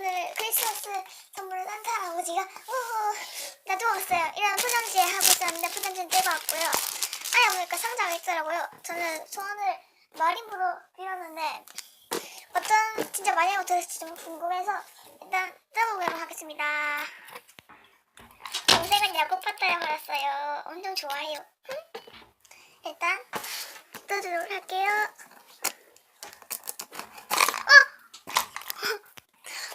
오늘 크리스마스 선물을 산타 할아버지가 우후 놔두었어요. 이런 포장지에 하고 있었는데 포장지는 떼고 왔고요. 아야 보니까 상자가 있더라고요. 저는 소원을 마림으로 빌었는데 어떤 진짜 마리아가 들었을지 좀 궁금해서 일단 뜯어보도록 하겠습니다. 동생은 야구 빠따를 받았어요. 엄청 좋아해요. 응? 일단 뜯어도록 할게요.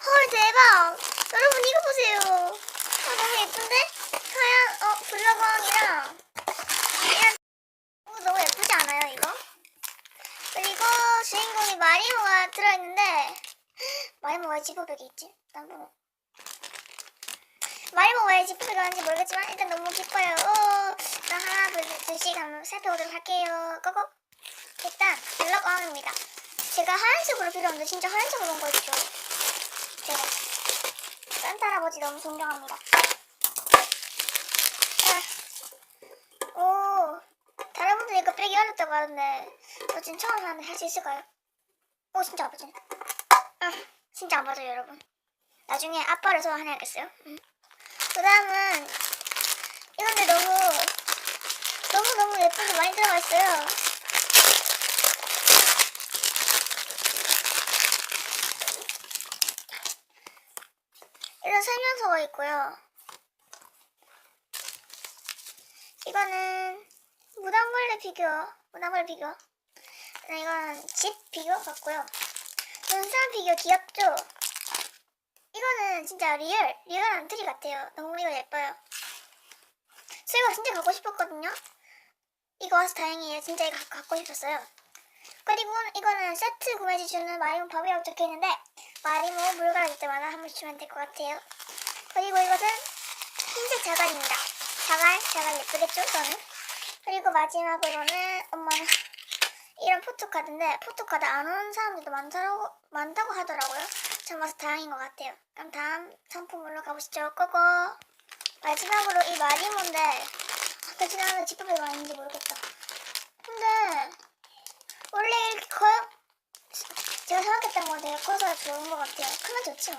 헐 대박! 여러분 이거 보세요. 아, 너무 예쁜데? 하얀 어 블라광이랑 이런 어, 너무 예쁘지 않아요 이거? 그리고 마리모가 들어있는데 마리모가 왜 지퍼백이 있지? 난 모르. 마리모가 왜 지퍼백이 하는지 모르겠지만 일단 너무 기뻐요. 오, 일단 하나 둘셋 한번 살펴보도록 할게요. 고고. 일단 블라광입니다. 제가 하얀색으로 필요한데 진짜 하얀색으로 온 거 있죠 제가 산타 할아버지 너무 존경합니다. 자, 오, 다른 분들 이거 빼기 어렵다고 하는데 저 지금 처음 하는데 할 수 있을까요? 오, 진짜 안 맞네. 아, 진짜 안 맞아요, 여러분. 나중에 아빠를 소환해야겠어요. 음. 그 다음은 이건데 너무 너무 너무 예쁜 게 많이 들어가 있어요. 이런 설명서가 있고요. 이거는 무당벌레 피규어, 무당벌레 피규어. 네, 이건 집 피규어 같고요. 눈사람 피규어 귀엽죠? 이거는 진짜 리얼, 리얼한 트리 같아요. 너무 이거 예뻐요. 수이가 진짜 갖고 싶었거든요. 이거 와서 다행이에요. 진짜 이거 갖고 싶었어요. 그리고 이거는 세트 구매지 주는 마리모 법이라고 적혀있는데 마리모 물 갈아줄 때마다 한 번씩 주면 될 것 같아요. 그리고 이것은 흰색 자갈입니다. 자갈, 자갈 예쁘겠죠? 저는. 그리고 마지막으로는 엄마는 이런 포토카드인데 포토카드 안 오는 사람들도 많다고, 많다고 하더라고요. 전 와서 다행인 것 같아요. 그럼 다음 상품으로 가보시죠. 고고. 마지막으로 이 마리모인데 아까 지나가는 지퍼백이 아닌지 모르겠다. 근데 원래 이렇게 커요? 제가 생각했던 거 되게 커서 좋은 것 같아요. 크면 좋죠.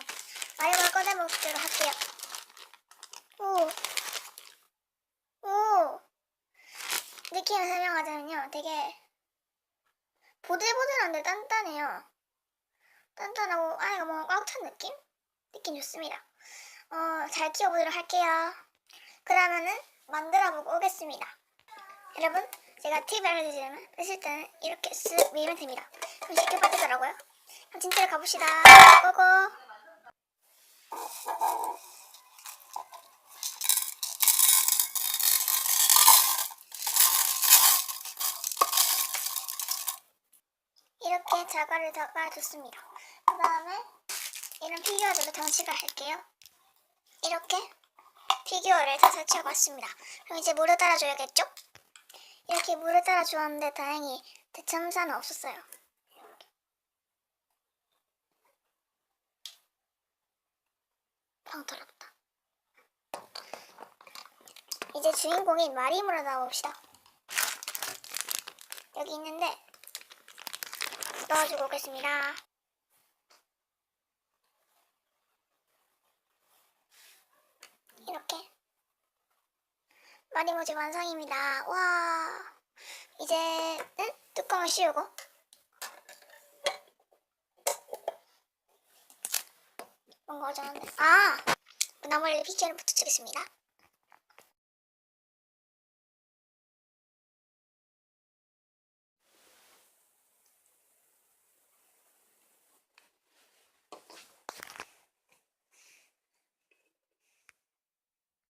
마리모를 꺼내보도록 할게요. 오. 오. 느낌을 설명하자면요. 되게 보들보들한데 단단해요. 단단하고 안에가 뭔가 꽉 찬 느낌? 느낌 좋습니다. 어, 잘 키워보도록 할게요. 그러면은 만들어보고 오겠습니다. 여러분, 제가 팁을 알려드리자면 했을 때는 이렇게 쓱 밀면 됩니다. 그럼 쉽게 빠지더라고요. 그럼 진짜로 가봅시다. 고고. 자갈을 닦아줬습니다. 그 다음에 이런 피규어들도 장식을 할게요. 이렇게 피규어를 다 설치하고 왔습니다. 그럼 이제 물을 따라줘야겠죠? 이렇게 물을 따라주었는데 다행히 대참사는 없었어요. 방 더럽다. 이제 주인공인 마리모로 나와봅시다. 여기 있는데 넣어주고 오겠습니다. 이렇게 마리모지 완성입니다. 와 이제는 뚜껑을 씌우고 뭔가 어쩌는데 아 나머지 피규어를 붙여주겠습니다.